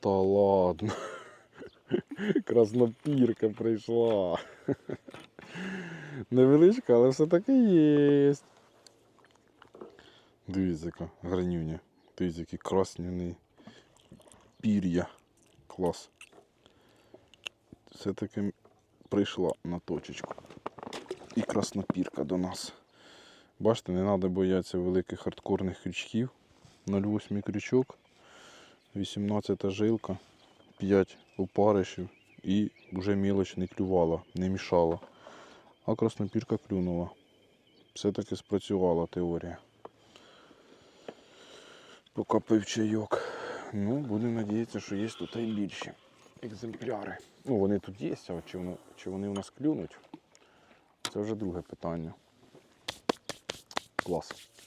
Та ладно. Краснопірка прийшла. Невеличка, але все-таки є. Дивіться, яка гранюня. Дивіться, який красняний пір'я. Клас. Все-таки прийшла на точечку. І краснопірка до нас. Бачите, не треба боятися великих хардкорних крючків. 0,8 крючок, 18 жилка, 5 опаришів і вже мілоч не клювала, не мішала. А краснопірка клюнула. Все-таки спрацювала теорія. Поки пив чайок. Ну, будемо надіятися, що є тут і більші екземпляри. Ну, вони тут є, а чи вони, чи вони у нас клюнуть, це вже друге питання. Клас.